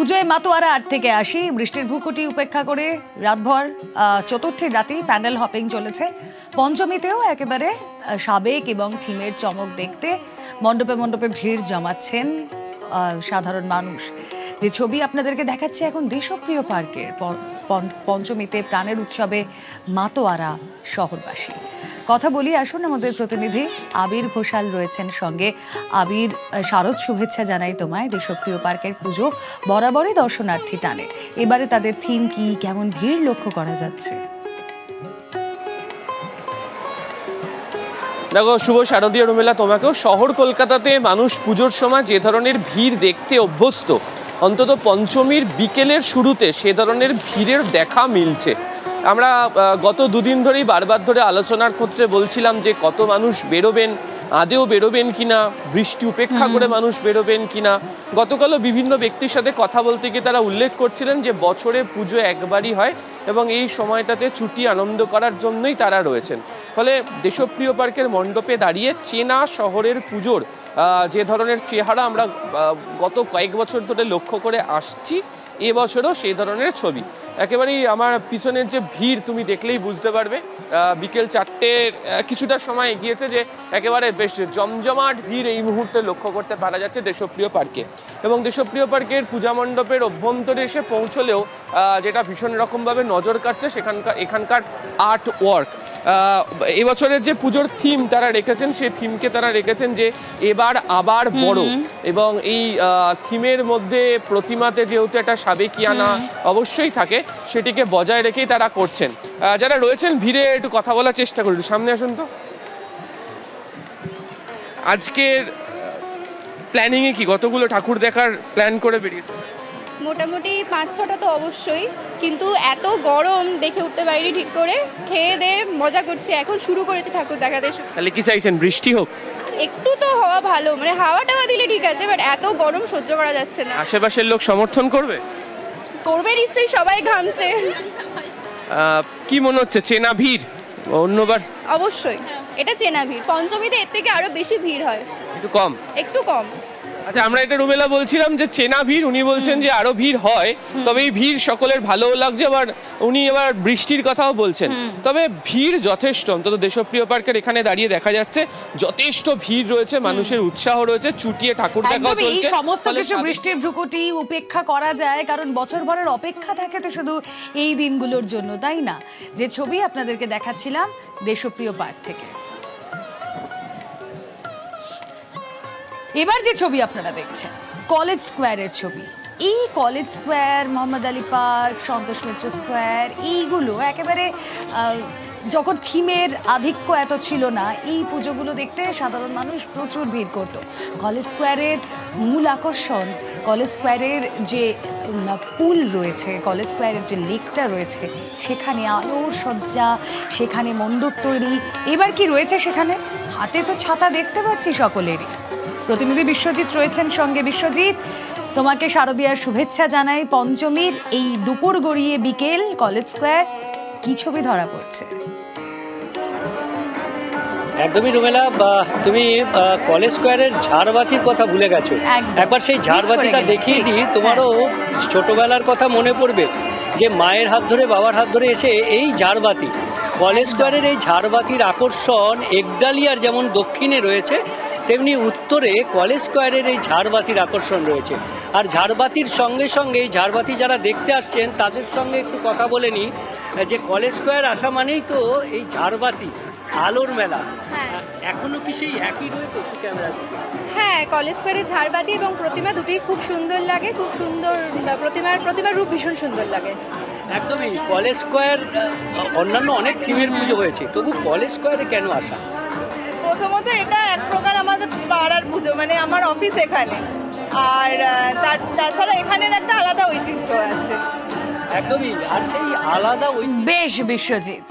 পুজোয় মাতোয়ারা আট থেকে আসি বৃষ্টির ভুকুটি উপেক্ষা করে রাতভর চতুর্থীর রাতেই প্যান্ডেল হপিং চলেছে। পঞ্চমীতেও একেবারে সাবেক এবং থিমের চমক দেখতে মণ্ডপে মণ্ডপে ভিড় জমাচ্ছেন সাধারণ মানুষ। যে ছবি আপনাদেরকে দেখাচ্ছি এখন দেশপ্রিয় পার্কের পঞ্চমীতে প্রাণের উৎসবে মাতোয়ারা শহরবাসী। কথা বলি, আসুন আমাদের প্রতিনিধি আবির ঘোষাল রয়েছেন সঙ্গে। আবির, শারদ শুভেচ্ছা জানাই তোমায়, দেশপ্রিয় পার্কের পুজো বরাবরই দর্শনার্থী টানে। এবারে তাদের থিম কি, কেমন ভিড় লক্ষ্য করা যাচ্ছে? দেখো, শুভ শারদীয় রুমেলা তোমাকেও। শহর কলকাতাতে মানুষ পুজোর সময় যে ধরনের ভিড় দেখতে অভ্যস্ত, অন্তত পঞ্চমীর বিকেলের শুরুতে সে ধরনের ভিড়ের দেখা মিলছে। আমরা গত দুদিন ধরেই বারবার ধরে আলোচনার ক্ষেত্রে বলছিলাম যে কত মানুষ বেরোবেন আদেও বেরোবেন কিনা বৃষ্টি উপেক্ষা করে মানুষ বেরোবেন কিনা। গতকালও বিভিন্ন ব্যক্তির সাথে কথা বলতে গিয়ে তারা উল্লেখ করছিলেন যে বছরে পুজো একবারই হয় এবং এই সময়টাতে ছুটি আনন্দ করার জন্যই তারা রয়েছেন। ফলে দেশপ্রিয় পার্কের মণ্ডপে দাঁড়িয়ে চেনা শহরের পুজোর যে ধরনের চেহারা আমরা গত কয়েক বছর ধরে লক্ষ্য করে আসছি এবছরও সেই ধরনের ছবি। একেবারেই আমার পিছনের যে ভিড়, তুমি দেখলেই বুঝতে পারবে। বিকেল চারটের কিছুটা সময় এগিয়েছে যে একেবারে বেশ জমজমাট ভিড় এই মুহূর্তে লক্ষ্য করতে পারা যাচ্ছে দেশপ্রিয় পার্কে। এবং দেশপ্রিয় পার্কের পূজা মণ্ডপের অভ্যন্তরে এসে পৌঁছলেও যেটা ভীষণ রকমভাবে নজর কাটছে সেখানকার, এখানকার আর্ট ওয়ার্ক এবছরের যে পুজোর থিম তারা রেখেছেন সেই থিমকে তারা রেখেছেন যে এবার আবার বড়। এবং এই থিমের মধ্যে প্রতিমাতে যেহেতু একটা সাবেকিয়ানা অবশ্যই থাকে সেটিকে বজায় রেখেই তারা করছেন। যারা রয়েছেন ভিড়ে একটু কথা বলার চেষ্টা করি সামনে আসুন তো। আজকের প্ল্যানিং এ কি? কতগুলো ঠাকুর দেখার প্ল্যান করে বেরিয়েছে? মোটামুটি পাঁচ ছটা তো অবশ্যই কিন্তু এত গরম দেখে উঠতে পারিনি ঠিক করে। খেয়ে দিয়ে মজা করছি। এখন শুরু করেছে ঠাকুর দেখাতে। তাহলে কি চাইছেন বৃষ্টি হোক? একটু তো হওয়া ভালো মানে হাওয়া টাওয়া দিলে ঠিক আছে বাট এত গরম সহ্য করা যাচ্ছে না। আশেপাশের লোক সমর্থন করবে? করবে নিশ্চয়ই সবাই ঘামছে। কি মনে হচ্ছে চেনা ভিড়? অন্যবার? অবশ্যই এটা চেনা ভিড়। পঞ্চমীতে এর থেকে আরও বেশি ভিড় হয়। একটু কম? একটু কম। আচ্ছা আমরা এটা রুমেলা বলছিলাম যে চেনা ভিড় উনি বলছেন যে আরও ভিড় হয় তবে এই ভিড় সকলের ভালোও লাগছে আবার উনি এবার বৃষ্টির কথাও বলছেন। তবে ভিড় যথেষ্ট অন্তত দেশপ্রিয় পার্কের এখানে দাঁড়িয়ে দেখা যাচ্ছে যথেষ্ট ভিড় রয়েছে মানুষের উৎসাহ রয়েছে চুটিয়ে ঠাকুর দেখাও একদম এই সমস্ত কিছু বৃষ্টির ভ্রুকুটি উপেক্ষা করা যায় কারণ বছর ভরের অপেক্ষা থাকে তো শুধু এই দিনগুলোর জন্য তাই না? যে ছবি আপনাদেরকে দেখাচ্ছিলাম দেশপ্রিয় পার্ক থেকে। এবার যে ছবি আপনারা দেখছেন, কলেজ স্কোয়ারের ছবি। এই college square, Mohammad Ali park, Santosh Mitra square, এইগুলো একেবারে যখন থিমের আধিক্য এত ছিল না, এই পুজোগুলো দেখতে সাধারণ মানুষ প্রচুর ভিড় করত। কলেজ স্কোয়ারের মূল আকর্ষণ, কলেজ স্কোয়ারের যে পুল রয়েছে, কলেজ স্কোয়ারের যে লেকটা রয়েছে, সেখানে আলো সজ্জা, সেখানে মণ্ডপ তৈরি। এবার কি রয়েছে সেখানে? হাতে তো ছাতা দেখতে পাচ্ছি সকলেরই। প্রতিনিধি বিশ্বজিৎ রয়েছেন সঙ্গে বিশ্বজিৎ। তোমাকে শারদীয়ার শুভেচ্ছা জানাই। পঞ্চমীর এই দুপুর গড়িয়ে বিকেল কলেজ স্কোয়ার কি ছবি ধরা পড়ছে? একদমই রুমেলা তুমি কলেজ স্কোয়ারের ঝাড়বাতির কথা ভুলে গেছো। একবার সেই ঝাড়বাতিটা দেখিয়ে দিই হ্যাঁ। তোমারও ছোটবেলার কথা মনে পড়বে যে মায়ের হাত ধরে বাবার হাত ধরে এসে এই ঝাড়বাতি। কলেজ স্কোয়ারের এই ঝাড়বাতির আকর্ষণ একদালিয়ার যেমন দক্ষিণে রয়েছে তেমনি উত্তরে কলেজ স্কোয়ারের এই ঝাড়বাতির আকর্ষণ রয়েছে। আর ঝাড়বাতির সঙ্গে সঙ্গে এই ঝাড়বাতি যারা দেখতে আসছেন তাদের সঙ্গে একটু কথা বলে নিই। যে কলেজ স্কোয়ার আসা মানেই তো এই ঝাড়বাতি আলোর মেলা। হ্যাঁ। এখনও কি সেই একই রয়েছে ক্যামেরা হ্যাঁ কলেজ স্কোয়ারে ঝাড়বাতি এবং প্রতিমা দুটোই খুব সুন্দর লাগে। খুব সুন্দর প্রতিমার প্রতিমার রূপ ভীষণ সুন্দর লাগে। একদমই। কলেজ স্কোয়ার অন্যান্য অনেক থিমের পুজো হয়েছে। তবু কলেজ স্কোয়ারে কেন আসা? প্রথমত এটা এক প্রকার আমাদের পাড়ার পুজো মানে আমার অফিস এখানে। আর তার তাছাড়া এখানের একটা আলাদা ঐতিহ্য আছে। একদমই আর সেই আলাদা বেশ বিশ্বজিৎ।